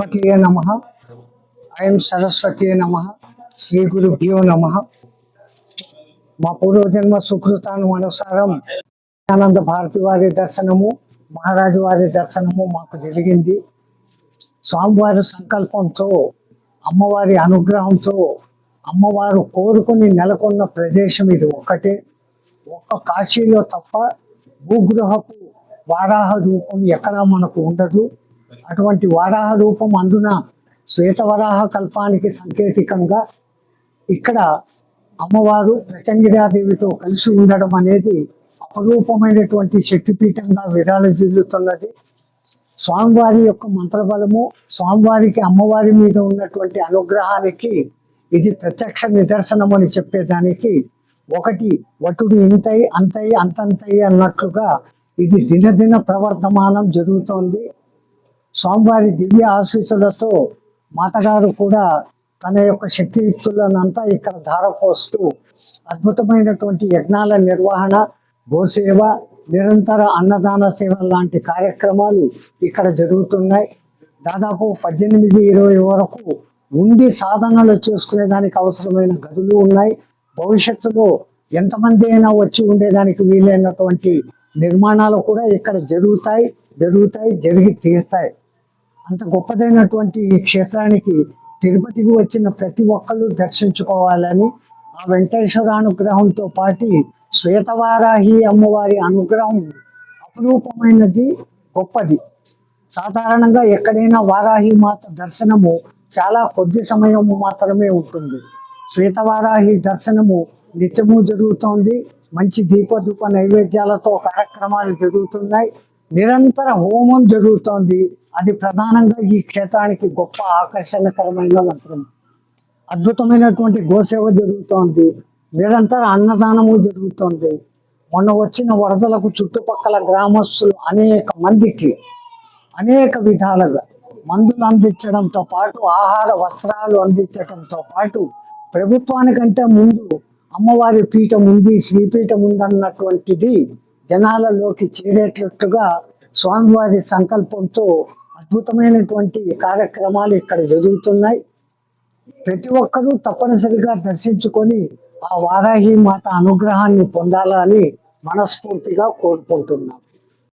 గణపతియే నమ. ఐం సరస్వతియే నమ. శ్రీ గురుభ్యో నమ. మా పూర్వజన్మ సుకృతాను అనుసారం ఆనంద భారతి వారి దర్శనము మహారాజు వారి దర్శనము మాకు జరిగింది. స్వామివారి సంకల్పంతో అమ్మవారి అనుగ్రహంతో అమ్మవారు కోరుకుని నెలకొన్న ప్రదేశం ఇది ఒక్కటే. ఒక్క కాశీలో తప్ప భూగృహపు వారాహ రూపం ఎక్కడా మనకు ఉండదు. అటువంటి వారాహ రూపం అందున శ్వేతవరాహ కల్పానికి సంకేతికంగా ఇక్కడ అమ్మవారు ప్రచంగిరాదేవితో కలిసి ఉండడం అనేది అపరూపమైనటువంటి శక్తిపీఠంగా విరాళజిల్లుతున్నది స్వామివారి యొక్క మంత్రబలము స్వామివారికి అమ్మవారి మీద ఉన్నటువంటి అనుగ్రహానికి ఇది ప్రత్యక్ష నిదర్శనం అని చెప్పేదానికి ఒకటి వటుడు ఇంతై అంతై అంతంతై అన్నట్లుగా ఇది దినదిన ప్రవర్ధమానం జరుగుతోంది. స్వామివారి దివ్య ఆశీస్సులతో మాతగారు కూడా తన యొక్క శక్తియుక్తులనంతా ఇక్కడ ధారపోస్తూ అద్భుతమైనటువంటి యజ్ఞాల నిర్వహణ గోసేవ నిరంతర అన్నదాన సేవ లాంటి కార్యక్రమాలు ఇక్కడ జరుగుతున్నాయి. దాదాపు పద్దెనిమిది ఇరవై వరకు ఉండి సాధనలు చూసుకునేదానికి అవసరమైన గదులు ఉన్నాయి. భవిష్యత్తులో ఎంతమంది అయినా వచ్చి ఉండేదానికి వీలైనటువంటి నిర్మాణాలు కూడా ఇక్కడ జరుగుతాయి జరుగుతాయి జరిగి తీరుతాయి. అంత గొప్పదైనటువంటి ఈ క్షేత్రానికి తిరుపతికి వచ్చిన ప్రతి ఒక్కళ్ళు దర్శించుకోవాలని ఆ వెంకటేశ్వర అనుగ్రహంతో పాటు శ్వేతవారాహి అమ్మవారి అనుగ్రహం అపురూపమైనది గొప్పది. సాధారణంగా ఎక్కడైనా వారాహి మాత దర్శనము చాలా కొద్ది సమయం మాత్రమే ఉంటుంది. శ్వేతవారాహి దర్శనము నిత్యము జరుగుతోంది. మంచి దీపదూప నైవేద్యాలతో కార్యక్రమాలు జరుగుతున్నాయి. నిరంతర హోమం జరుగుతోంది. అది ప్రధానంగా ఈ క్షేత్రానికి గొప్ప ఆకర్షణకరమైన మంత్రం. అద్భుతమైనటువంటి గోసేవ జరుగుతోంది. నిరంతర అన్నదానము జరుగుతోంది. మొన్న వచ్చిన వరదలకు చుట్టుపక్కల గ్రామస్తులు అనేక మందికి అనేక విధాలుగా మందులు అందించడంతో పాటు ఆహార వస్త్రాలు అందించడంతో పాటు ప్రభుత్వానికంటే ముందు అమ్మవారి పీఠం ఉంది శ్రీపీఠం ఉందన్నటువంటిది జనాలలోకి చేరేటట్టుగా స్వామివారి సంకల్పంతో అద్భుతమైనటువంటి కార్యక్రమాలు ఇక్కడ జరుగుతున్నాయి. ప్రతి ఒక్కరూ తప్పనిసరిగా దర్శించుకొని ఆ వారాహి మాత అనుగ్రహాన్ని పొందాలని మనస్ఫూర్తిగా కోరుకుంటున్నాం.